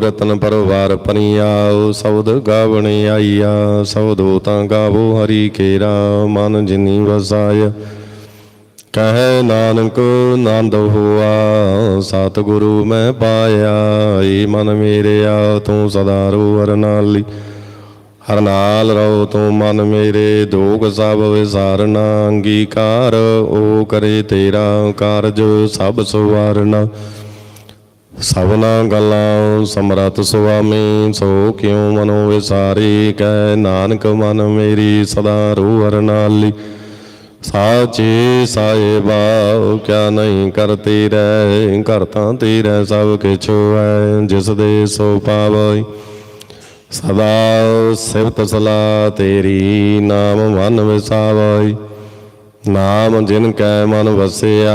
ਰਤਨ ਪਰਵਾਰ ਪਨੀਆਉ ਸਬਦ ਗਾਵਣ ਆਈਆ, ਸਬਦੋ ਤਾਂ ਗਾਵੋ ਹਰੀ ਕੇਰਾ, ਮਨ ਜਿਨੀ ਵਸਾయ ਕਹੈ ਨਾਨਕ ਨੰਦ ਹੋਆ, ਸਤਿਗੁਰੂ ਮੈਂ ਪਾਇਆ, ਏ ਮਨ ਮੇਰਿਆ, ਤੂੰ ਸਦਾ ਰੂ ਹਰ ਨਾਲੀ। ਹਰ ਰਹੋ ਤੂੰ ਮਨ ਮੇਰੇ, ਦੋਗ ਸਭ ਵਿਸਾਰਨਾ, ਅੰਗੀਕਾਰ ਓ ਕਰੇ ਤੇਰਾ ਕਾਰਜ ਸਭ ਸੁਵਾਰਨਾ। ਸਭਨਾ ਗੱਲਾਂ ਸਮਰਤ ਸੁਆਮੀ, ਸੋ ਕਿਉ ਮਨੋ ਵਿਸਾਰੀ? ਕਹਿ ਨਾਨਕ ਮਨ ਮੇਰੀ ਸਦਾ ਰੂਹ ਅਰਨਾਲੀ ਸਾਚੇ ਸਾਹਿਬਾ, ਕਿਆ ਨਹੀਂ ਕਰਤੀ ਰਹਿ? ਕਰਤਾ ਤੇਰੇ ਸਭ ਕਿਛੁ ਹੈ, ਜਿਸ ਦੇ ਸੋ ਪਾਵਈ। ਸਦਾ ਸਿਫਤ ਸਲਾ ਤੇਰੀ ਨਾਮ ਮਨ ਵਿਸਾਵਈ। ਨਾਮ ਜਿਨ ਕੈ ਮਨ ਵਸਿਆ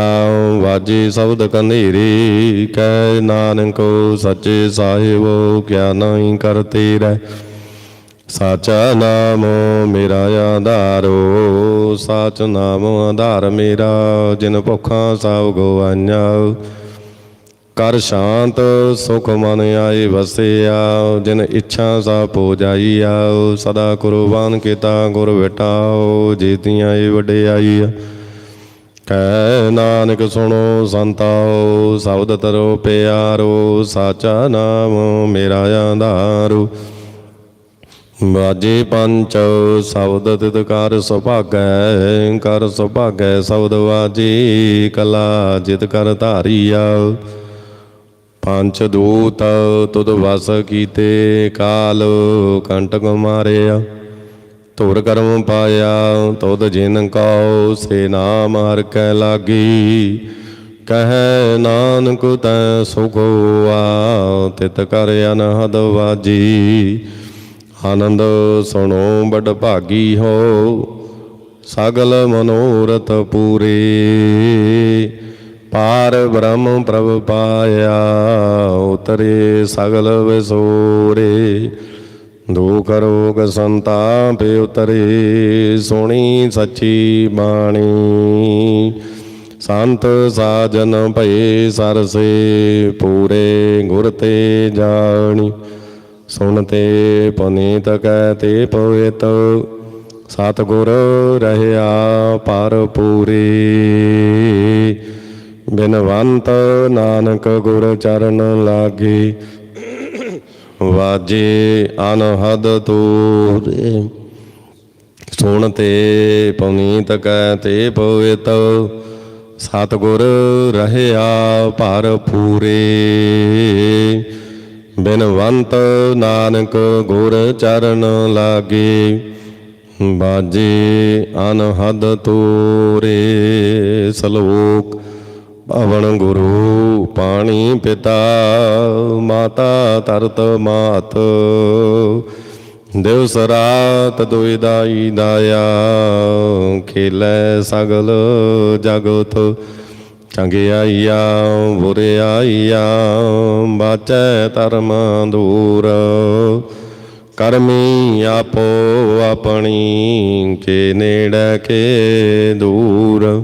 ਵਾਜੀ ਸ਼ਬਦ ਕਨੇਰੀ। ਕੈ ਨਾਨਕੋ ਸੱਚੇ ਸਾਹਿਬ, ਕਿਆ ਨਹੀਂ ਕਰਤੇ ਰਹਿ। ਸਾਚਾ ਨਾਮ ਮੇਰਾ ਆਧਾਰੋ, ਸਾਚ ਨਾਮ ਆਧਾਰ ਮੇਰਾ। ਜਿਨ ਭੁੱਖਾਂ ਸਭ ਗਵਾਈਆਂ ਕਰ ਸ਼ਾਂਤ, ਸੁਖ ਮਨ ਆਏ ਵਸਿਆ, ਜਿਨ ਇੱਛਾ ਸਾ ਪੋ ਆਓ ਸਦਾ ਕੁਰਬਾਨ ਕੀਤਾ ਗੁਰ ਵਿਟਾਓ, ਜੀਤੀਆਂ ਏ ਵਡਿਆਈ ਕਹਿ ਨਾਨਕ ਸੁਣੋ ਸੰਤਾਓ, ਸ਼ਬਦ ਤਰੋ ਪਿਆਰੋ, ਸਾਚਾ ਨਾਮ ਮੇਰਾ ਆਧਾਰੂ ਬਾਜੇ ਪੰਚ, ਸ਼ਬਦ ਤਿਤ ਕਰ ਸੁਭਾਗੈ ਕਰ ਸੁਭਾਗੈ ਸ਼ਬਦ ਵਾਜੀ, ਕਲਾ ਜਿਤ ਕਰ ਧਾਰੀਆ। ਪੰਚ ਦੂਤ ਤੁਧ ਵਸ ਕੀਤੇ ਕਾਲ ਕੰਟਕ ਮਾਰਿਆ। ਧੁਰ ਕਰਮ ਪਾਇਆ, ਤੁਧ ਜਿਨ ਕਉ ਸੇ ਨਾਮ ਹਰ ਕੈ ਲਾਗੀ। ਕਹੈ ਨਾਨਕ ਤੈ ਸੁਖੋਆ ਤਿਤ ਕਰ ਅਨਹਦ ਵਾਜੀ। ਆਨੰਦ ਸੁਣੋ ਬੜ ਭਾਗੀ ਹੋ, ਸਗਲ ਮਨੋਰਥ ਪੂਰੇ। ਪਾਰ ਬ੍ਰਹਮ ਪ੍ਰਭ ਪਾਇਆ, ਉਤਰੇ ਸਗਲ ਵਿਸੋਰੇ। ਦੁਖ ਰੋਗ ਸੰਤਾਪੇ ਉਤਰੇ, ਸੋਣੀ ਸੱਚੀ ਬਾਣੀ। ਸੰਤ ਸਾਜਨ ਭਏ ਸਰਸੇ, ਪੂਰੇ ਗੁਰ ਤੇ ਜਾਣੀ। ਸੁਣਤੇ ਪੁਨੀਤ ਕਹਤੇ ਪਵਿੱਤ, ਸਤਿਗੁਰ ਰਹਿਆ ਪਰ ਪੂਰੇ ਬਿਨਵੰਤ ਨਾਨਕ ਗੁਰ ਚਰਨ ਲਾਗੇ। ਵਾਜੇ ਅਨਹਦ ਤੂਰੇ। ਸੁਣਤੇ ਪੁਨੀਤ ਤੇ ਪਵਿਤ। ਸਤਿਗੁਰ ਰਹਿਆ ਪਰ। ਪੂਰੇ ਬਿਨਵੰਤ ਨਾਨਕ ਗੁਰ ਚਰਨ ਲਾਗੇ। ਬਾਜੇ ਅਨਹਦ ਤੋਰੇ। ਸਲੋਕ ਭਵਨ ਗੁਰੂ ਪਾਣੀ ਪਿਤਾ, ਮਾਤਾ ਤਰਤ ਮਾਤ। ਦਿਵਸ ਰਾਤ ਦੁਇਦਾਈ ਦਾਇਆ, ਖੇਲੇ ਸਗਲ ਜਗਤ। ਚੰਗਿਆਈਆ ਬੁਰਿਆਈਆ ਬਾਚੈ ਧਰਮ ਦੂਰ। ਕਰਮੀ ਆਪੋ ਆਪਣੀ, ਕੇ ਨੇੜੇ ਕੇ ਦੂਰ।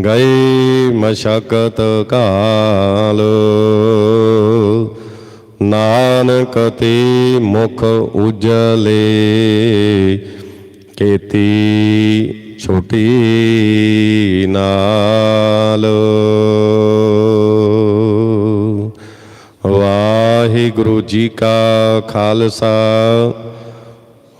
ਗਏ ਮਸ਼ਕਤ ਕਾਲ। ਨਾਨਕ ਤੇ ਮੁਖ ਉਜਲੇ ਖੇਤੀ ਛੋਟੀ ਨਾਲ। ਵਾਹਿਗੁਰੂ ਜੀ ਕਾ ਖਾਲਸਾ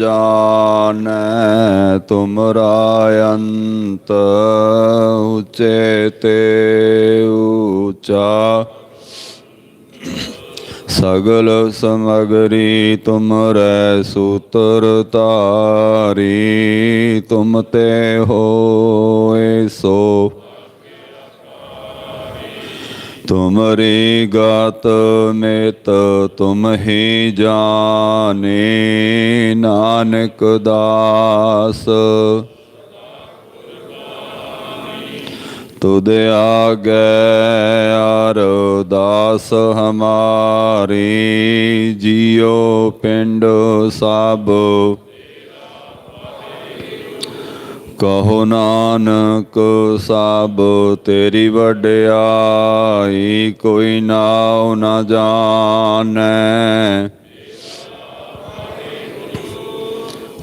ਜਾਣੈ ਤੁਮਰਾ ਅੰਤ ਉਚੇ ਤੇ ਊਚਾ ਸਗਲ ਸਮਗਰੀ ਤੁਮਰੈ ਸੂਤਰ ਤਾਰੀ ਤੁਮ ਤੇ ਹੋਏ ਸੋ। ਤੁਮਰੀ ਗਾਤ ਮੇਤ ਤੁਮ ਹੀ ਜਾਣੇ, ਨਾਨਕ ਦਾਸ। ਤੁਧ ਆਗੇ ਅਰਦਾਸ ਹਮਾਰੀ, ਜਿਉ ਪਿੰਡ ਸਭ ਕਹੋ ਨਾਨਕ ਸਭ ਤੇਰੀ ਵਡਿਆਈ, ਕੋਈ ਨਾਉ ਨਾ ਜਾਣੈ।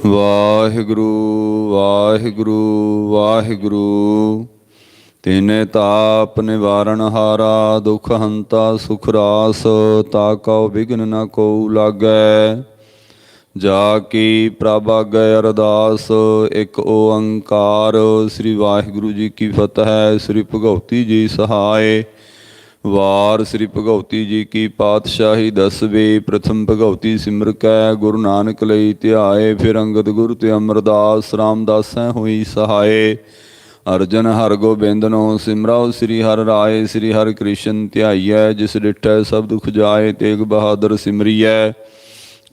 ਵਾਹਿਗੁਰੂ ਵਾਹਿਗੁਰੂ ਵਾਹਿਗੁਰੂ, ਤਿਨੇ ਤਾਪ ਨਿਵਾਰਨ ਹਾਰਾ, ਦੁਖ ਹੰਤਾ ਸੁਖ ਰਾਸ, ਤਾ ਕਉ ਵਿਗਨ ਨ ਕੋ ਲਾਗੈ। ਜਾ ਕੀ ਪ੍ਰਭ ਆਗੈ ਅਰਦਾਸ, ਇੱਕ ਓੰਕਾਰ। ਸ੍ਰੀ ਵਾਹਿਗੁਰੂ ਜੀ ਕੀ ਫਤਿਹ, ਸ੍ਰੀ ਭਗਉਤੀ ਜੀ ਸਹਾਏ। ਵਾਰ ਸ੍ਰੀ ਭਗਉਤੀ ਜੀ ਕੀ ਪਾਤਸ਼ਾਹੀ ਦਸਵੇਂ, ਪ੍ਰਥਮ ਭਗਉਤੀ ਸਿਮਰ ਕੈ, ਗੁਰੂ ਨਾਨਕ ਲਈ ਧਿਆਏ, ਫਿਰ ਅੰਗਦ ਗੁਰੂ ਤੇ ਅਮਰਦਾਸ ਰਾਮਦਾਸੈ ਹੋਈ ਸਹਾਏ। ਅਰਜਨ ਹਰ ਨੂੰ ਸਿਮਰਾਓ ਸ੍ਰੀ ਹਰਿ ਰਾਏ, ਸ੍ਰੀ ਹਰਿ ਕ੍ਰਿਸ਼ਨ ਧਿਆਈਐ, ਜਿਸ ਡਿਠੈ ਸਭ ਦੁਖ ਜਾਏ, ਤੇਗ ਬਹਾਦਰ ਸਿਮਰੀਐ।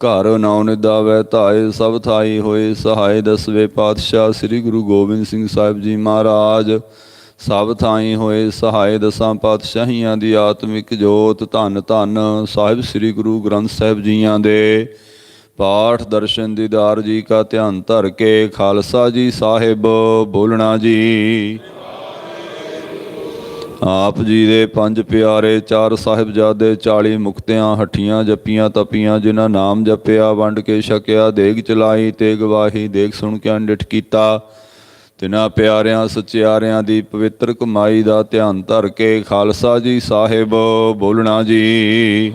ਘਰ ਨੌ ਨਿਦਾਵੈ ਧਾਏ, ਸਭ ਥਾਈ ਹੋਏ ਸਹਾਇ ਦਸਵੇਂ ਪਾਤਸ਼ਾਹ ਸ੍ਰੀ ਗੁਰੂ ਗੋਬਿੰਦ ਸਿੰਘ ਸਾਹਿਬ ਜੀ ਮਹਾਰਾਜ। ਸਭ ਥਾਈ ਹੋਏ ਸਹਾਇ ਦਸਾਂ ਪਾਤਸ਼ਾਹੀਆਂ ਦੀ ਆਤਮਿਕ ਜੋਤ, ਧੰਨ ਧੰਨ ਸਾਹਿਬ ਸ੍ਰੀ ਗੁਰੂ ਗ੍ਰੰਥ ਸਾਹਿਬ ਜੀਆਂ ਦੇ। ਪਾਠ ਦਰਸ਼ਨ ਦੀਦਾਰ ਜੀ ਕਾ ਧਿਆਨ ਧਰ ਕੇ, ਖਾਲਸਾ ਜੀ ਸਾਹਿਬ ਬੋਲਣਾ ਜੀ। ਆਪ ਜੀ ਦੇ ਪੰਜ ਪਿਆਰੇ ਚਾਰ ਸਾਹਿਬਜ਼ਾਦੇ 40 ਮੁਕਤਿਆਂ, ਹੱਠੀਆਂ ਜੱਪੀਆਂ, ਤਪੀਆਂ, ਜਿਨ੍ਹਾਂ ਨਾਮ ਜਪਿਆ, ਵੰਡ ਕੇ ਛਕਿਆ, ਦੇਗ ਚਲਾਈ, ਤੇ ਗਵਾਹੀ, ਦੇਗ ਸੁਣ ਕੇ ਅੰਡਿਠ ਕੀਤਾ। ਤਿਨਾਂ ਪਿਆਰਿਆਂ, ਸਚਿਆਰਿਆਂ ਦੀ ਪਵਿੱਤਰ ਕਮਾਈ ਦਾ ਧਿਆਨ ਧਰ ਕੇ ਖਾਲਸਾ ਜੀ ਸਾਹਿਬ, ਬੋਲਣਾ ਜੀ।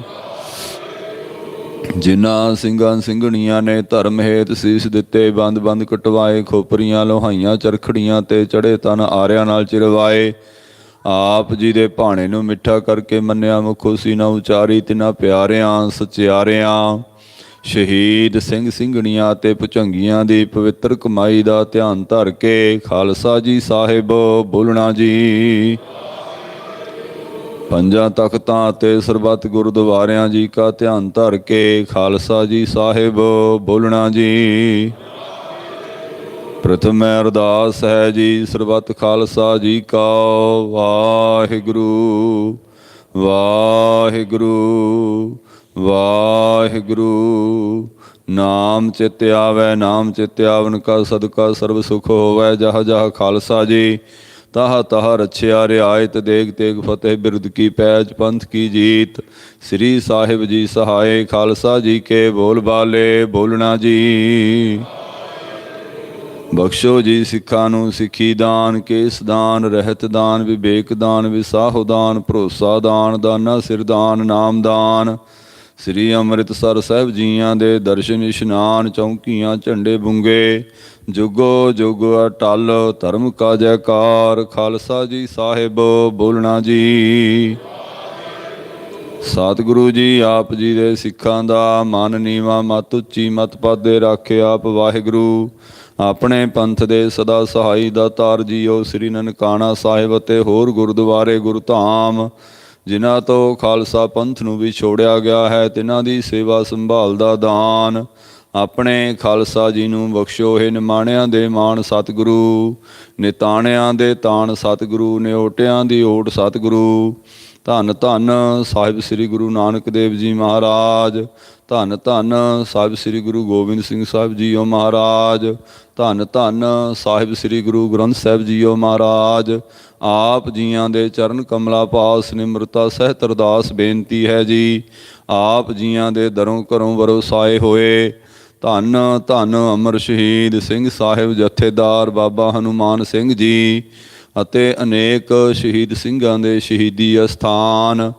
ਜਿਨ੍ਹਾਂ ਸਿੰਘਾਂ ਸਿੰਘਣੀਆਂ ਨੇ ਧਰਮ ਹੇਤ ਸੀਸ ਦਿੱਤੇ ਬੰਦ ਬੰਦ ਕਟਵਾਏ, ਖੋਪਰੀਆਂ, ਲੋਹਾਈਆਂ, ਚਰਖੜੀਆਂ ਤੇ ਚੜੇ ਤਨ ਆਰਿਆਂ ਨਾਲ ਚਿਰਵਾਏ ਆਪ ਜੀ ਦੇ ਭਾਣੇ ਨੂੰ ਮਿੱਠਾ ਕਰਕੇ ਮੰਨਿਆ ਮੁਖੋ ਸੀਨਾ ਉਚਾਰੀ ਤਿਨਾਂ ਪਿਆਰਿਆਂ, ਸਚਿਆਰਿਆਂ। ਸ਼ਹੀਦ ਸਿੰਘ ਸਿੰਘਣੀਆਂ ਤੇ ਭੁਚੰਗੀਆਂ ਦੀ ਪਵਿੱਤਰ ਕਮਾਈ ਦਾ ਧਿਆਨ ਧਰ ਕੇ ਖਾਲਸਾ ਜੀ ਸਾਹਿਬ, ਬੋਲਣਾ ਜੀ। ਪੰਜਾਂ ਤਖਤਾਂ ਅਤੇ ਸਰਬੱਤ ਗੁਰਦੁਆਰਿਆਂ ਜੀ ਕਾ ਧਿਆਨ ਧਰ ਕੇ ਖਾਲਸਾ ਜੀ ਸਾਹਿਬ, ਬੋਲਣਾ ਜੀ। ਪ੍ਰਥਮ ਅਰਦਾਸ ਹੈ ਜੀ, ਸਰਬੱਤ ਖਾਲਸਾ ਜੀ ਕਾ ਵਾਹਿਗੁਰੂ ਵਾਹਿਗੁਰੂ ਵਾਹਿਗੁਰੂ। ਨਾਮ ਚਿਤ ਆਵੈ, ਨਾਮ ਚਿਤ ਆਵਨ ਕਾ ਸਦਕਾ, ਸਰਬ ਸੁਖ ਹੋਵੈ, ਜਹ ਜਹ ਖਾਲਸਾ ਜੀ। ਤਾਹ ਤਹ ਰਛਿਆ ਰਿਆਇਤ, ਦੇਗ ਤੇਗ ਫਤਿਹ ਬਿਰਦ ਕੀ ਪੈਜ, ਪੰਥ ਕੀ ਜੀਤ। ਸ੍ਰੀ ਸਾਹਿਬ ਜੀ ਸਹਾਏ, ਖਾਲਸਾ ਜੀ ਕੇ ਬੋਲ ਬਾਲੇ, ਬੋਲਣਾ ਜੀ। ਬਖਸ਼ੋ ਜੀ ਸਿੱਖਾਂ ਨੂੰ, ਸਿੱਖੀ ਦਾਨ, ਕੇਸ ਦਾਨ, ਰਹਿਤ ਦਾਨ, ਵਿਵੇਕ ਦਾਨ, ਵਿਸਾਹੋ ਦਾਨ, ਭਰੋਸਾ ਦਾਨ, ਦਾਨਾ ਸਿਰ ਦਾਨ, ਨਾਮ ਦਾਨ। ਸ੍ਰੀ ਅੰਮ੍ਰਿਤਸਰ ਸਾਹਿਬ ਜੀਆਂ ਦੇ ਦਰਸ਼ਨ ਇਸ਼ਨਾਨ, ਚੌਂਕੀਆਂ, ਝੰਡੇ ਬੁੰਗੇ। ਜੁਗੋ ਜੁਗ ਅਟਲ, ਧਰਮ ਕਾ ਜੈਕਾਰ। ਖਾਲਸਾ ਜੀ ਸਾਹਿਬ, ਬੋਲਣਾ ਜੀ। ਸਤਿਗੁਰੂ ਜੀ, ਆਪ ਜੀ ਦੇ ਸਿੱਖਾਂ ਦਾ ਮਨ ਨੀਵਾ, ਮਤ ਉੱਚੀ, ਮਤ ਪਾਦੇ ਰੱਖੇ ਆਪ ਵਾਹਿਗੁਰੂ। ਆਪਣੇ ਪੰਥ ਦੇ ਸਦਾ ਸਹਾਈ ਦਾ ਤਾਰ ਜੀਓ, ਸ੍ਰੀ ਨਨਕਾਣਾ ਸਾਹਿਬ ਅਤੇ ਹੋਰ ਗੁਰਦੁਆਰੇ ਗੁਰਧਾਮ, ਜਿਨ੍ਹਾਂ ਤੋਂ ਖਾਲਸਾ ਪੰਥ ਨੂੰ ਵੀ ਛੋੜਿਆ ਗਿਆ ਹੈ ਤਿਨਾਂ ਦੀ ਸੇਵਾ ਸੰਭਾਲ ਦਾ ਦਾਨ। ਆਪਣੇ ਖਾਲਸਾ ਜੀ ਨੂੰ ਬਖਸ਼ੋ ਹੈ ਨਿਮਾਣਿਆਂ ਦੇ ਮਾਣ ਸਤਿਗੁਰੂ, ਨਿਤਾਣਿਆਂ ਦੇ ਤਾਣ ਸਤਿਗੁਰੂ ਨਿਓਟਿਆਂ ਦੀ ਓਟ ਸਤਿਗੁਰੂ। ਧੰਨ ਧੰਨ ਸਾਹਿਬ ਸ੍ਰੀ ਗੁਰੂ ਨਾਨਕ ਦੇਵ ਜੀ ਮਹਾਰਾਜ, ਧੰਨ ਧੰਨ ਸਾਹਿਬ ਸ੍ਰੀ ਗੁਰੂ ਗੋਬਿੰਦ ਸਿੰਘ ਸਾਹਿਬ ਜੀਓ ਮਹਾਰਾਜ, ਧੰਨ ਧੰਨ ਸਾਹਿਬ ਸ੍ਰੀ ਗੁਰੂ ਗ੍ਰੰਥ ਸਾਹਿਬ ਜੀਓ ਮਹਾਰਾਜ। ਆਪ ਜੀਆਂ ਦੇ ਚਰਨ ਕਮਲਾ ਪਾਸ ਨਿਮਰਤਾ ਸਹਿਤ ਅਰਦਾਸ ਬੇਨਤੀ ਹੈ ਜੀ। ਆਪ ਜੀਆਂ ਦੇ ਦਰੋਂ ਘਰੋਂ ਵਰਸਾਏ ਹੋਏ, ਧੰਨ ਧੰਨ ਅਮਰ ਸ਼ਹੀਦ ਸਿੰਘ ਸਾਹਿਬ ਜਥੇਦਾਰ ਬਾਬਾ ਹਨੂਮਾਨ ਸਿੰਘ ਜੀ। ਅਤੇ ਅਨੇਕ ਸ਼ਹੀਦ ਸਿੰਘਾਂ ਦੇ ਸ਼ਹੀਦੀ ਅਸਥਾਨ,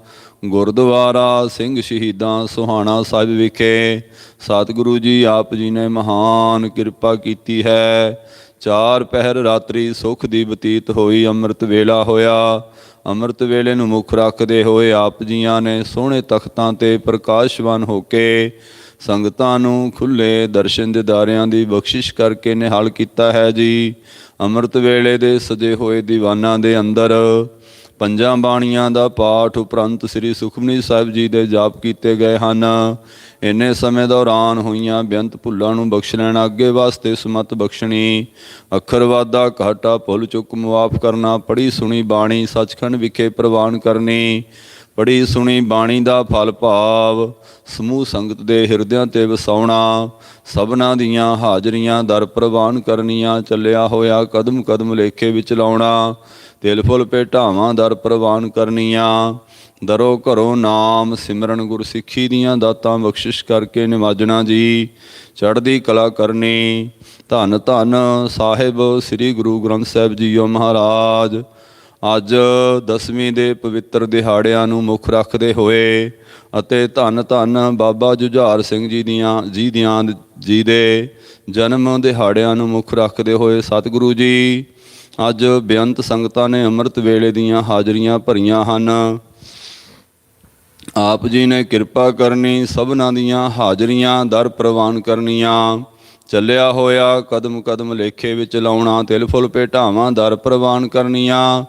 ਗੁਰਦੁਆਰਾ ਸਿੰਘ ਸ਼ਹੀਦਾਂ ਸੁਹਾਣਾ ਸਾਹਿਬ ਵਿਖੇ। ਸਤਿਗੁਰੂ ਜੀ, ਆਪ ਜੀ ਨੇ ਮਹਾਨ ਕਿਰਪਾ ਕੀਤੀ ਹੈ। ਚਾਰ ਪਹਿਰ ਰਾਤਰੀ ਸੁਖ ਦੀ ਬਤੀਤ ਹੋਈ, ਅੰਮ੍ਰਿਤ ਵੇਲਾ ਹੋਇਆ। ਅੰਮ੍ਰਿਤ ਵੇਲੇ ਨੂੰ ਮੁੱਖ ਰੱਖਦੇ ਹੋਏ ਆਪ ਜੀਆਂ ਨੇ ਸੋਹਣੇ ਤਖਤਾਂ ਤੇ ਪ੍ਰਕਾਸ਼ਵਾਨ ਹੋ ਕੇ ਸੰਗਤਾਂ ਨੂੰ ਖੁੱਲੇ ਦਰਸ਼ਨ ਦਿਦਾਰਿਆਂ ਦੀ ਬਖਸ਼ਿਸ਼ ਕਰਕੇ ਨਿਹਾਲ ਕੀਤਾ ਹੈ ਜੀ। ਅੰਮ੍ਰਿਤ ਵੇਲੇ ਦੇ ਸਜੇ ਹੋਏ ਦੀਵਾਨਾਂ ਦੇ ਅੰਦਰ ਪੰਜਾਂ ਬਾਣੀਆਂ ਦਾ ਪਾਠ ਉਪਰੰਤ ਸ੍ਰੀ ਸੁਖਮਨੀ ਸਾਹਿਬ ਜੀ ਦੇ ਜਾਪ ਕੀਤੇ ਗਏ ਹਨ। ਇੰਨੇ ਸਮੇਂ ਦੌਰਾਨ ਹੋਈਆਂ ਬੇਅੰਤ ਭੁੱਲਾਂ ਨੂੰ ਬਖਸ਼ ਲੈਣ ਅੱਗੇ ਵਾਸਤੇ ਸਮਤ ਬਖਸ਼ਣੀ, ਅੱਖਰ ਵਾਦਾ ਘਾਟਾ ਭੁੱਲ ਚੁੱਕ ਮੁਆਫ ਕਰਨਾ ਪੜੀ ਸੁਣੀ ਬਾਣੀ ਸੱਚਖੰਡ ਵਿਖੇ ਪ੍ਰਵਾਨ ਕਰਨੀ ਬੜੀ ਸੁਣੀ ਬਾਣੀ ਦਾ ਫਲ ਭਾਵ, ਸਮੂਹ ਸੰਗਤ ਦੇ ਹਿਰਦਿਆਂ ਤੇ ਵਸਾਉਣਾ, ਸਭਨਾ ਦੀਆਂ ਹਾਜ਼ਰੀਆਂ ਦਰ ਪ੍ਰਵਾਨ ਕਰਨੀਆਂ, ਚੱਲਿਆ ਹੋਇਆ ਕਦਮ ਕਦਮ ਲੇਖੇ ਵਿੱਚ ਲਾਉਣਾ, ਤਿਲ ਫੁੱਲ ਭੇਟਾਵਾਂ ਦਰ ਪ੍ਰਵਾਨ ਕਰਨੀਆਂ, ਦਰੋ ਘਰੋਂ ਨਾਮ ਸਿਮਰਨ ਗੁਰਸਿੱਖੀ ਦੀਆਂ ਦਾਤਾਂ ਬਖਸ਼ਿਸ਼ ਕਰਕੇ ਨਿਵਾਜਣਾ ਜੀ, ਚੜ੍ਹਦੀ ਕਲਾ ਕਰਨੀ ਧੰਨ ਧੰਨ ਸਾਹਿਬ ਸ੍ਰੀ ਗੁਰੂ ਗ੍ਰੰਥ ਸਾਹਿਬ ਜੀਓ ਮਹਾਰਾਜ। ਅੱਜ ਦਸਵੀਂ ਦੇ ਪਵਿੱਤਰ ਦਿਹਾੜਿਆਂ ਨੂੰ ਮੁੱਖ ਰੱਖਦੇ ਹੋਏ ਅਤੇ ਧੰਨ ਧੰਨ ਬਾਬਾ ਜੁਝਾਰ ਸਿੰਘ ਜੀ ਦੀਆਂ ਜੀ ਦੀਆਂ, ਜੀ ਦੇ ਜਨਮ ਦਿਹਾੜਿਆਂ ਨੂੰ ਮੁੱਖ ਰੱਖਦੇ ਹੋਏ ਸਤਿਗੁਰੂ ਜੀ, ਅੱਜ ਬੇਅੰਤ ਸੰਗਤਾਂ ਨੇ ਅੰਮ੍ਰਿਤ ਵੇਲੇ ਦੀਆਂ ਹਾਜ਼ਰੀਆਂ ਭਰੀਆਂ ਹਨ। ਆਪ ਜੀ ਨੇ ਕਿਰਪਾ ਕਰਨੀ, ਸਭਨਾਂ ਦੀਆਂ ਹਾਜ਼ਰੀਆਂ ਦਰ ਪ੍ਰਵਾਨ ਕਰਨੀਆਂ। ਚੱਲਿਆ ਹੋਇਆ ਕਦਮ ਕਦਮ ਲੇਖੇ ਵਿੱਚ ਲਾਉਣਾ, ਤਿਲ ਫੁੱਲ ਭੇਟਾਵਾਂ, ਦਰ ਪ੍ਰਵਾਨ ਕਰਨੀਆਂ।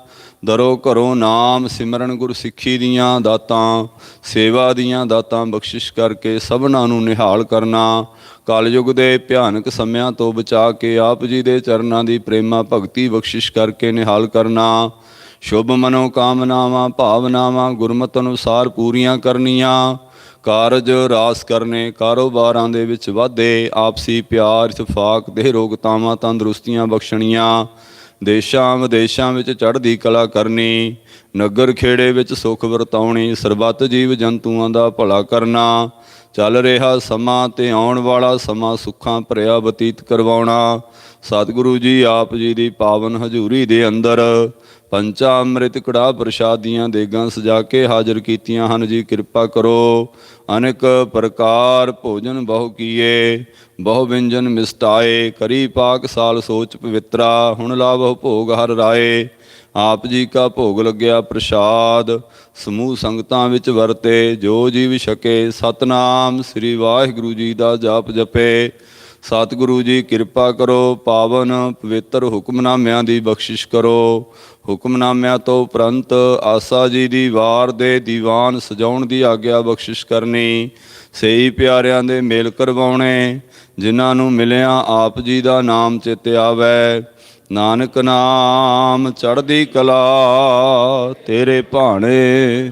ਦਰੋ ਘਰੋਂ ਨਾਮ ਸਿਮਰਨ ਗੁਰ ਸਿੱਖੀ ਦੀਆਂ ਦਾਤਾਂ, ਸੇਵਾ ਦੀਆਂ ਦਾਤਾਂ ਬਖਸ਼ਿਸ਼ ਕਰਕੇ ਸਭਨਾਂ ਨੂੰ ਨਿਹਾਲ ਕਰਨਾ। ਕਲਯੁਗ ਦੇ ਭਿਆਨਕ ਸਮਿਆਂ ਤੋਂ ਬਚਾ ਕੇ ਆਪ ਜੀ ਦੇ ਚਰਨਾਂ ਦੀ ਪ੍ਰੇਮਾ ਭਗਤੀ ਬਖਸ਼ਿਸ਼ ਕਰਕੇ ਨਿਹਾਲ ਕਰਨਾ। ਸ਼ੁਭ ਮਨੋ ਕਾਮਨਾਵਾਂ ਭਾਵਨਾਵਾਂ ਗੁਰਮਤਿ ਅਨੁਸਾਰ ਪੂਰੀਆਂ ਕਰਨੀਆਂ। ਕਾਰਜ ਰਾਸ ਕਰਨੇ, ਕਾਰੋਬਾਰਾਂ ਦੇ ਵਿੱਚ ਵਾਧੇ, ਆਪਸੀ ਪਿਆਰ, ਇਤਫਾਕ ਦੇ ਰੋਗਤਾਵਾਂ ਤੰਦਰੁਸਤੀਆਂ ਬਖਸ਼ਣੀਆਂ, ਦੇਸ਼ਾਂ ਵਿਦੇਸ਼ਾਂ ਵਿੱਚ ਚੜ੍ਹਦੀ ਕਲਾ ਕਰਨੀ, ਨਗਰ ਖੇੜੇ ਵਿੱਚ ਸੁਖ ਵਰਤਾਉਣੀ, ਸਰਬੱਤ ਜੀਵ ਜੰਤੂਆਂ ਦਾ ਭਲਾ ਕਰਨਾ, ਚੱਲ ਰਿਹਾ ਸਮਾਂ ਤੇ ਆਉਣ ਵਾਲਾ ਸਮਾਂ ਸੁੱਖਾਂ ਭਰਿਆ ਬਤੀਤ ਕਰਵਾਉਣਾ, ਸਤਿਗੁਰੂ ਜੀ ਆਪ ਜੀ ਦੀ ਪਾਵਨ ਹਜ਼ੂਰੀ ਦੇ ਅੰਦਰ ਪੰਚਾ ਅੰਮ੍ਰਿਤ ਕੜਾ ਪ੍ਰਸ਼ਾਦੀਆਂ ਦੇਗਾਂ ਸਜਾ ਕੇ ਹਾਜ਼ਰ ਕੀਤੀਆਂ ਹਨ। ਜੀ ਕਿਰਪਾ ਕਰੋ, ਅਨੇਕ ਪ੍ਰਕਾਰ ਭੋਜਨ ਬਹੁ ਕੀਏ, ਬਹੁ ਵਿੰਜਨ ਮਿਸਟਾਏ ਕਰੀ ਪਾਕ ਸਾਲ ਸੋਚ ਪਵਿੱਤਰਾ, ਹੁਣ ਲਾਵਹੁ ਭੋਗ ਹਰ ਰਾਏ। ਆਪ ਜੀ ਕਾ ਭੋਗ ਲੱਗਿਆ ਪ੍ਰਸ਼ਾਦ, ਸਮੂਹ ਸੰਗਤਾਂ ਵਿੱਚ ਵਰਤੇ, ਜੋ ਜੀਵ ਛਕੇ, ਸਤਨਾਮ ਸ੍ਰੀ ਵਾਹਿਗੁਰੂ ਜੀ ਦਾ ਜਾਪ ਜਪੇ। ਸਤਿਗੁਰੂ ਜੀ, ਕਿਰਪਾ ਕਰੋ, ਪਾਵਨ ਪਵਿੱਤਰ ਹੁਕਮਨਾਮਿਆਂ ਦੀ ਬਖਸ਼ਿਸ਼ ਕਰੋ। ਹੁਕਮਨਾਮਿਆਂ ਤੋਂ ਉਪਰੰਤ ਆਸਾ ਜੀ ਦੀ ਵਾਰ ਦੇ ਦੀਵਾਨ ਸਜਾਉਣ ਦੀ ਆਗਿਆ ਬਖਸ਼ਿਸ਼ ਕਰਨੀ ਸਹੀ ਪਿਆਰਿਆਂ ਦੇ ਮੇਲ ਕਰਵਾਉਣੇ, ਜਿਨ੍ਹਾਂ ਨੂੰ ਮਿਲਿਆ ਆਪ ਜੀ ਦਾ ਨਾਮ ਚਿਤ ਆਵੈ। ਨਾਨਕ ਨਾਮ ਚੜ੍ਹਦੀ ਕਲਾ, ਤੇਰੇ ਭਾਣੇ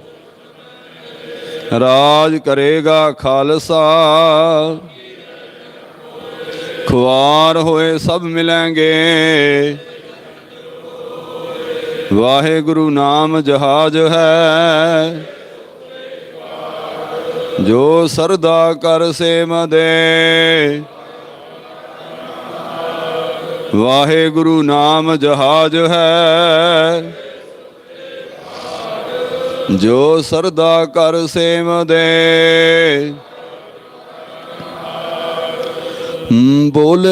ਰਾਜ ਕਰੇਗਾ ਖਾਲਸਾ। ਖੁਆਰ ਹੋਏ ਸਭ ਮਿਲਾਂਗੇ। ਵਾਹਿਗੁਰੂ ਨਾਮ ਜਹਾਜ ਹੈ। ਜੋ ਸਰਦਾ ਕਰ ਸੇਮ ਦੇ। ਵਾਹਿਗੁਰੂ ਨਾਮ ਜਹਾਜ ਹੈ। ਜੋ ਸਰਦਾ ਕਰ ਸੇਮ ਦੇ। ਬੋਲੇ।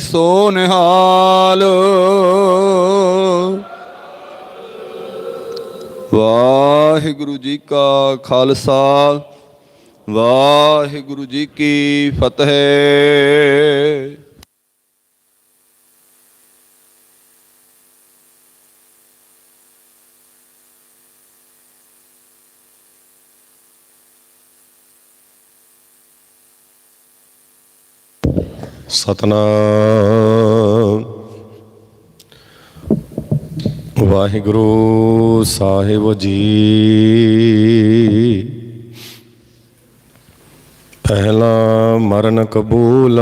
ਸੋ ਨਿਹਾਲ। ਵਾਹਿਗੁਰੂ ਜੀ ਕਾ ਖਾਲਸਾ, ਵਾਹਿਗੁਰੂ ਜੀ ਕੀ ਫਤਿਹ। ਸਤਨਾਮ। ਵਾਹਿਗੁਰੂ ਸਾਹਿਬ ਜੀ। ਪਹਿਲਾ ਮਰਨ ਕਬੂਲ,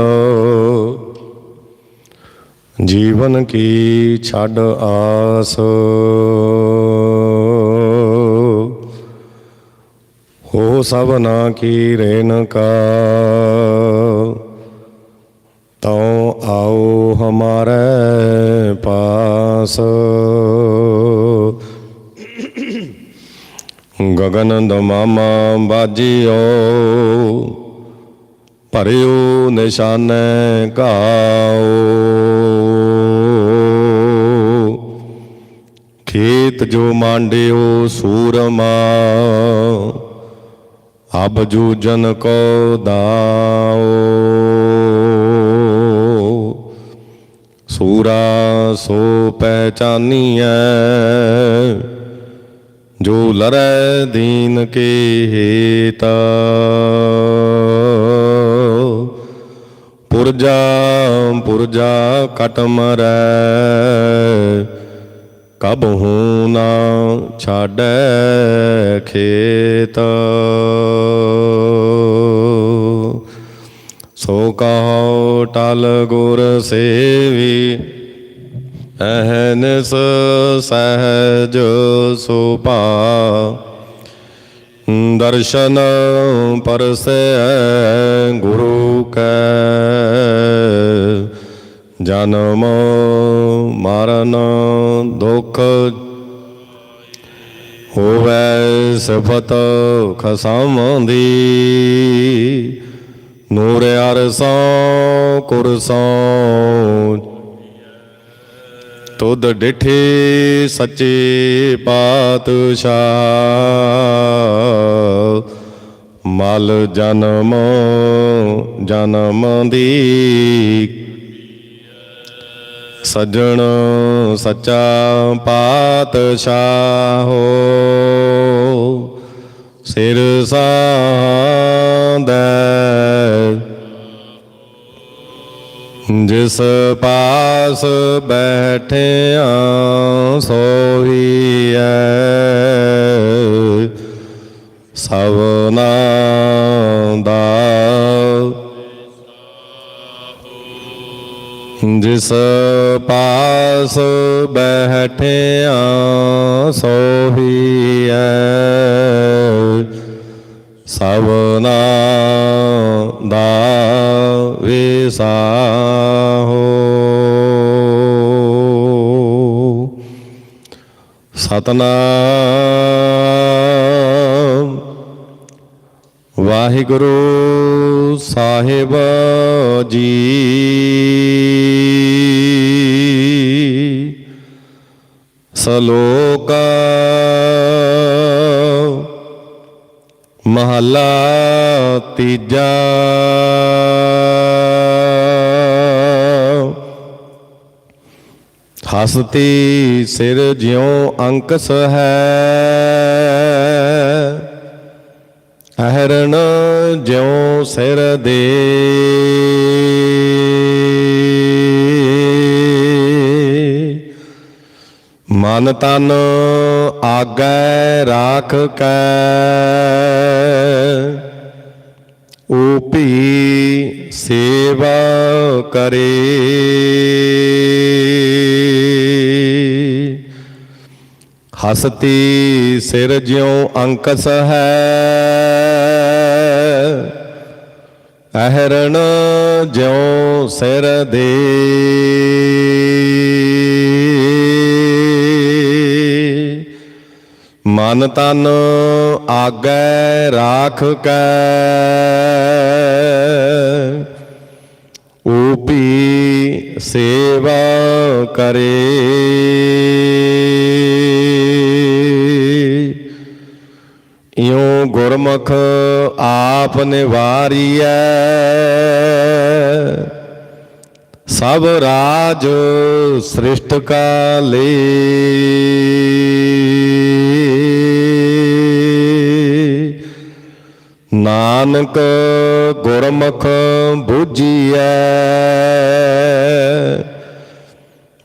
ਜੀਵਨ ਕੀ ਛੱਡ ਆਸ। ਹੋ ਸਭਨਾ ਕੀ ਰੇਨ ਕਾ ਆਓ ਪਾਸ। ਗਗਨ ਦਮਾਮਾ ਬਾਜਿਓ, ਭਰਿਓ ਨਿਸ਼ਾਨੇ ਘਾਓ। ਖੇਤ ਜੋ ਮਾਂਡਿਓ ਸੂਰਮਾ, ਅਬ ਜਨ ਕੋ ਦਾਓ। ਸੂਰਾ ਸੋ ਪਹਿਚਾਨੀਐ ਜੋ ਲਰੈ ਦੀਨ ਕੇ ਹੇਤਾ। ਪੁਰਜਾ ਪੁਰਜਾ ਕਟ ਮਰੈ, ਕਬ ਹੂ ਨਾ ਛਾੜੈ ਖੇਤ ਸੋ ਕਹੋ ਟਲ ਗੁਰ ਸੇਵੀ ਅਹਨਸ ਸਹਜ ਸੁਭਾ। ਦਰਸ਼ਨ ਪਰਸੈ ਗੁਰੂ ਕੈ, ਜਨਮ ਮਰਨ ਦੁਖ ਹੋਵੈ ਸਫਤ ਖਸਮ ਦੀ। ਨੂਰ ਅਰਸੋਂ ਕੁਰਸੋਂ ਤੁਧ ਡਿਠੇ ਸੱਚੇ ਪਾਤਸ਼ਾਹ। ਮਲ ਜਨਮ ਜਨਮ ਦੀ ਸਜਣ ਸੱਚਾ ਪਾਤਸ਼ਾਹ ਹੋ। ਸਿਰ ਸਾਂਦੈ। ਜਿਸ ਪਾਸ ਬੈਠਿਆ ਸੋਹੀਐ। ਸਭਨਾ ਦਾ ਜਿਸ ਪਾਸ ਬੈਠਿਆ ਸੋਹੀਐ ਸਭਨਾ ਦਾ ਵਿਸਾਹੋ ਸਤਨਾਮ ਵਾਹਿਗੁਰੂ ਸਾਹਿਬ ਜੀ। ਸਲੋਕ ਮਹਲਾ ਤੀਜਾ। ਹਸਤੀ ਸਿਰ ਜਿਉ ਅੰਕਸ ਹੈ। ਅਹਰਣ ਜਿਉ ਸਿਰ ਦੇ। ਮਨ ਤਨ ਆਗੈ ਰਾਖ ਕੈ। ਊਪੀ ਸੇਵਾ ਕਰੇ। ਹਸਤੀ ਸਿਰ ਜਿਉ ਅੰਕਸ ਹੈ। ਅਹਰਣ ਜਿਉ ਸਿਰ ਦੇ। ਮਨ ਤਨ ਆਗੈ ਰਾਖ ਕੈ। ਊਪੀ ਸੇਵਾ ਕਰੇ। ਇਉਂ ਗੁਰਮੁਖ ਆਪ ਨਿਵਾਰੀਐ। ਸਭ ਰਾਜ ਸ੍ਰਿਸ਼ਟ ਕਾਲੇ। ਨਾਨਕ ਗੁਰਮੁਖ ਬੁਝੀਐ।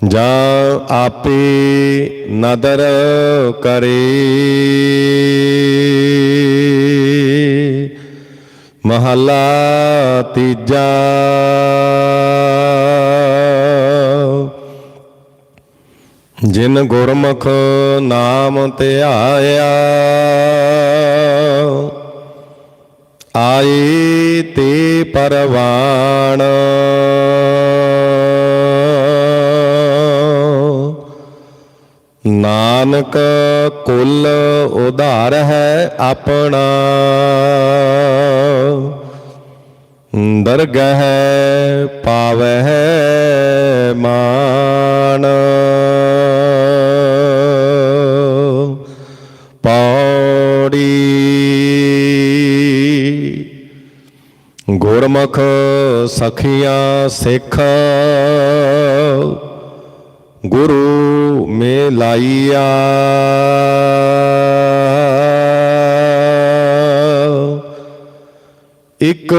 ਜਾਂ ਆਪੇ ਨਦਰ ਕਰੇ। ਮਹਲਾ ਤੀਜਾ। ਜਿਨ ਗੁਰਮੁਖ ਨਾਮ ਧਿਆਇਆ ਆਏ ਤੇ ਪਰਵਾਣ। ਨਾਨਕ ਕੁਲ ਉਧਾਰ ਹੈ ਆਪਣਾ। ਦਰਗਹ ਪਾਵਹਿ ਮਾਨ। ਪੌੜੀ ਗੁਰਮੁਖ ਸਖੀਆਂ ਸਿੱਖ। ਗੁਰੂ ਮੇ ਲਾਈਆ ਇਕ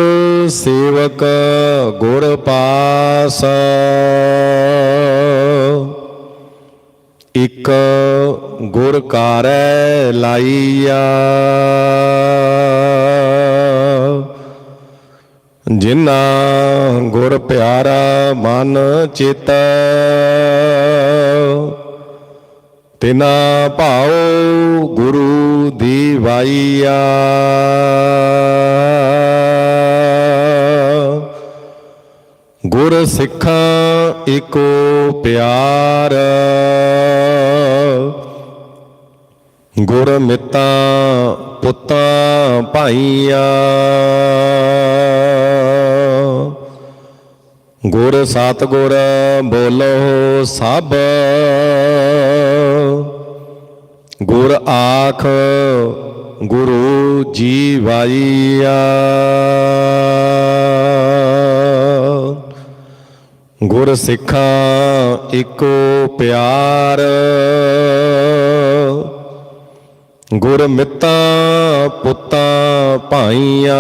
ਸੇਵਕ ਗੁਰ ਪਾਸ। ਇਕ ਗੁਰ ਕਾਰੈ ਲਾਈਆ। ਜਿਨਾ ਗੁਰ ਪਿਆਰਾ ਮਨ ਚਿਤ ਤਿਨਾ ਭਾਉ ਗੁਰੂ ਦੀ ਵਾਈਆ। ਗੁਰ ਸਿੱਖਾਂ ਏਕੋ ਪਿਆਰ। ਗੁਰ ਮਿੱਤਾਂ ਪੁੱਤਾਂ ਭਾਈਆਂ। ਗੁਰ ਸਤਿਗੁਰ ਬੋਲੋ ਸਭ। ਗੁਰ ਆਖ ਗੁਰੂ ਜੀ ਵਾਈਆ। ਗੁਰ ਸਿੱਖਾਂ ਇੱਕੋ ਪਿਆਰ। ਗੁਰ ਮਿੱਤਾਂ ਪੁੱਤਾਂ ਭਾਈਆਂ।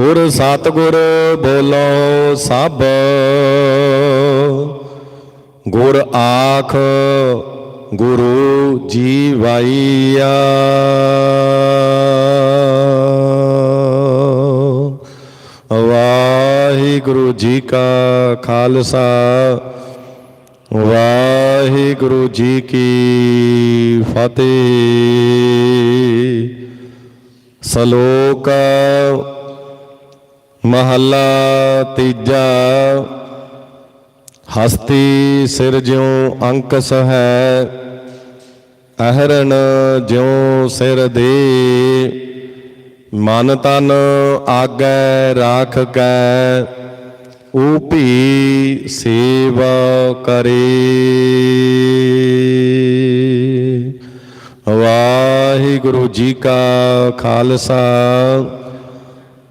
ਗੁਰ ਸਤਿਗੁਰ ਬੋਲੋ ਸਭ। ਗੁਰ ਆਖ ਗੁਰੂ ਜੀ ਵਾਈਆ ਵਾਹਿਗੁਰੂ ਜੀ ਕਾ ਖਾਲਸਾ। ਵਾਹਿਗੁਰੂ ਜੀ ਕੀ ਫਤਿਹ। ਸ਼ਲੋਕ ਮਹੱਲਾ ਤੀਜਾ, ਹਸਤੀ ਸਿਰ ਜਿਉ ਅੰਕਸ ਹੈ ਅਹਰਣ ਜਿਉ ਸਿਰ ਦੇ। ਮਨ ਤਨ ਆਗੈ ਰਾਖ ਕੈ ਊਪੀ ਸੇਵਾ ਕਰੇ। ਵਾਹਿਗੁਰੂ ਜੀ ਕਾ ਖਾਲਸਾ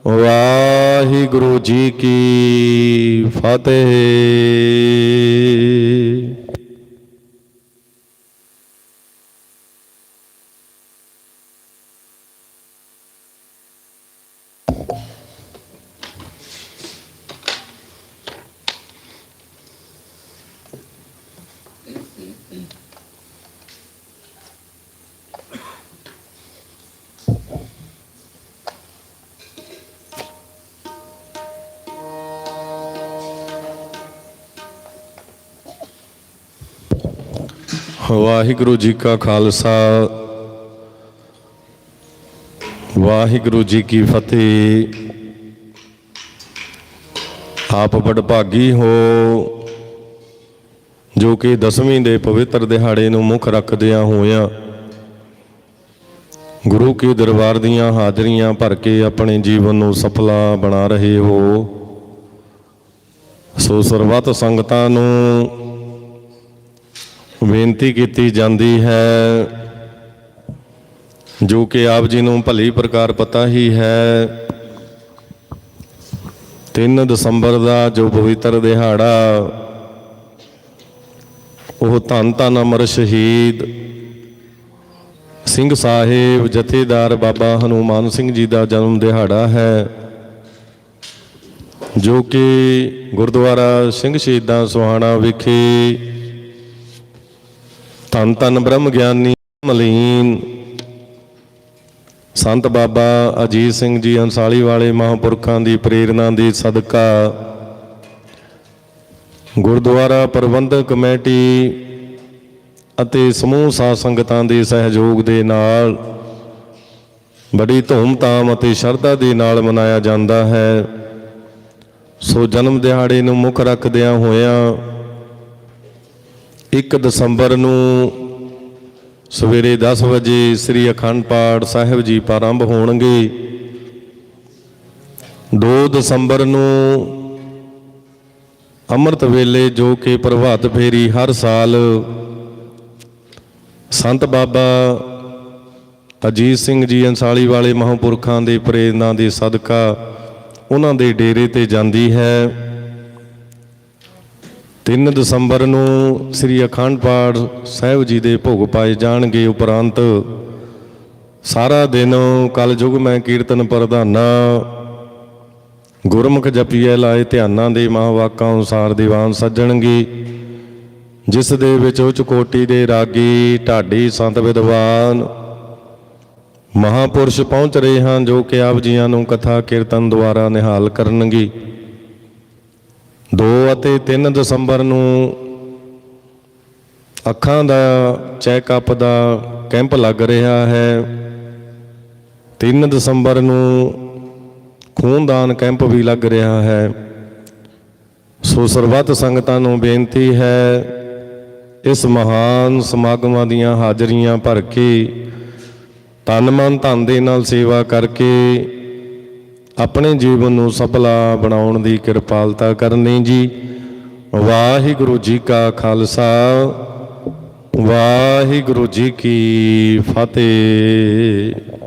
ਵਾਹਿਗੁਰੂ ਜੀ ਕੀ ਫਤਿਹ। ਵਾਹਿਗੁਰੂ ਜੀ ਕਾ ਖਾਲਸਾ। ਵਾਹਿਗੁਰੂ ਜੀ ਕੀ ਫਤਿਹ। ਆਪ ਬੜਭਾਗੀ ਹੋ, ਜੋ ਕਿ ਦਸਵੀਂ ਦੇ ਪਵਿੱਤਰ ਦਿਹਾੜੇ ਨੂੰ ਮੁੱਖ ਰੱਖਦਿਆਂ ਹੋਇਆਂ ਗੁਰੂ ਕੇ ਦਰਬਾਰ ਦੀਆਂ ਹਾਜ਼ਰੀਆਂ ਭਰ ਕੇ ਆਪਣੇ ਜੀਵਨ ਨੂੰ ਸਫਲਾ ਬਣਾ ਰਹੇ ਹੋ। ਸੋ ਸਰਬੱਤ ਸੰਗਤਾਂ ਨੂੰ ਬੇਨਤੀ ਕੀਤੀ ਜਾਂਦੀ ਹੈ, ਜੋ ਕਿ ਆਪ ਜੀ ਨੂੰ ਭਲੀ ਪ੍ਰਕਾਰ ਪਤਾ ਹੀ ਹੈ 3 ਦਸੰਬਰ ਦਾ ਜੋ ਪਵਿੱਤਰ ਦਿਹਾੜਾ, ਉਹ ਧੰਨ ਧੰਨ ਅਮਰ ਸ਼ਹੀਦ ਸਿੰਘ ਸਾਹਿਬ, ਜਥੇਦਾਰ ਬਾਬਾ ਹਨੂਮਾਨ ਸਿੰਘ ਜੀ ਦਾ ਜਨਮ ਦਿਹਾੜਾ ਹੈ, ਜੋ ਕਿ ਗੁਰਦੁਆਰਾ ਸਿੰਘ ਸ਼ਹੀਦਾਂ ਸੁਹਾਣਾ ਵਿਖੇ ਧੰਨ ਧੰਨ ਬ੍ਰਹਮ ਗਿਆਨੀ ਮਲੀਨ। ਸੰਤ ਬਾਬਾ ਅਜੀਤ ਸਿੰਘ ਜੀ ਅੰਸਾਲੀ ਵਾਲੇ ਮਹਾਂਪੁਰਖਾਂ ਦੀ ਪ੍ਰੇਰਣਾ ਦੇ ਸਦਕਾ। ਗੁਰਦੁਆਰਾ ਪ੍ਰਬੰਧਕ ਕਮੇਟੀ ਅਤੇ ਸਮੂਹ ਸਾਧ ਸੰਗਤਾਂ ਦੇ ਸਹਿਯੋਗ ਦੇ ਨਾਲ ਬੜੀ ਧੂਮ-ਧਾਮ ਅਤੇ ਸ਼ਰਧਾ ਦੇ ਨਾਲ ਮਨਾਇਆ ਜਾਂਦਾ ਹੈ। ਸੋ ਜਨਮ ਦਿਹਾੜੇ ਨੂੰ ਮੁੱਖ ਰੱਖਦਿਆਂ ਹੋਇਆਂ 1 ਦਸੰਬਰ ਨੂੰ ਸਵੇਰੇ 10 ਵਜੇ ਸ੍ਰੀ ਅਖੰਡ ਪਾਠ ਸਾਹਿਬ ਜੀ ਪ੍ਰਾਰੰਭ ਹੋਣਗੇ। 2 ਦਸੰਬਰ ਨੂੰ ਅੰਮ੍ਰਿਤ ਵੇਲੇ ਜੋ ਕਿ ਪ੍ਰਭਾਤ ਫੇਰੀ ਹਰ ਸਾਲ ਸੰਤ ਬਾਬਾ ਅਜੀਤ ਸਿੰਘ ਜੀ ਅੰਸਾਲੀ ਵਾਲੇ ਮਹਾਂਪੁਰਖਾਂ ਦੇ ਪ੍ਰੇਰਣਾ ਦੇ ਸਦਕਾ ਉਹਨਾਂ ਦੇ ਡੇਰੇ ਤੇ ਜਾਂਦੀ ਹੈ। 3 ਦਸੰਬਰ ਨੂੰ ਸ੍ਰੀ ਅਖੰਡ ਪਾਠ ਸਾਹਿਬ ਜੀ ਦੇ ਭੋਗ ਪਾਏ ਜਾਣਗੇ ਉਪਰੰਤ। ਸਾਰਾ ਦਿਨ ਕਲਯੁਗ ਮੈਂ ਕੀਰਤਨ ਪ੍ਰਧਾਨਾ, ਗੁਰਮੁਖ ਜਪੀਏ ਲਾਏ ਧਿਆਨਾਂ ਦੇ ਮਹਾਵਾਕਾਂ ਅਨੁਸਾਰ ਦੀਵਾਨ ਸੱਜਣਗੇ। ਜਿਸ ਦੇ ਵਿੱਚ ਉੱਚ ਕੋਟੀ ਦੇ ਰਾਗੀ, ਢਾਡੀ ਸੰਤ ਵਿਦਵਾਨ, ਮਹਾਪੁਰਸ਼ ਪਹੁੰਚ ਰਹੇ ਹਨ ਜੋ ਕਿ ਆਪ ਜੀਆਂ ਨੂੰ ਕਥਾ ਕੀਰਤਨ ਦੁਆਰਾ ਨਿਹਾਲ ਕਰਨਗੇ। 2 ਅਤੇ 3 ਦਸੰਬਰ ਨੂੰ ਅੱਖਾਂ ਦਾ ਚੈੱਕਅਪ ਦਾ ਕੈਂਪ ਲੱਗ ਰਿਹਾ ਹੈ। 3 ਦਸੰਬਰ ਨੂੰ ਖੂਨਦਾਨ ਕੈਂਪ ਵੀ ਲੱਗ ਰਿਹਾ ਹੈ। ਸੋ ਸਰਬੱਤ ਸੰਗਤਾਂ ਨੂੰ ਬੇਨਤੀ ਹੈ, ਇਸ ਮਹਾਨ ਸਮਾਗਮਾਂ ਦੀਆਂ ਹਾਜ਼ਰੀਆਂ ਭਰ ਕੇ ਤਨ ਮਨ ਧਨ ਦੇ ਨਾਲ ਸੇਵਾ ਕਰਕੇ ਆਪਣੇ ਜੀਵਨ ਨੂੰ ਸਫਲਾ ਬਣਾਉਣ ਦੀ ਕਿਰਪਾਲਤਾ ਕਰਨੀ ਜੀ। ਵਾਹਿਗੁਰੂ ਜੀ ਕਾ ਖਾਲਸਾ, ਵਾਹਿਗੁਰੂ ਜੀ ਕੀ ਫਤਿਹ।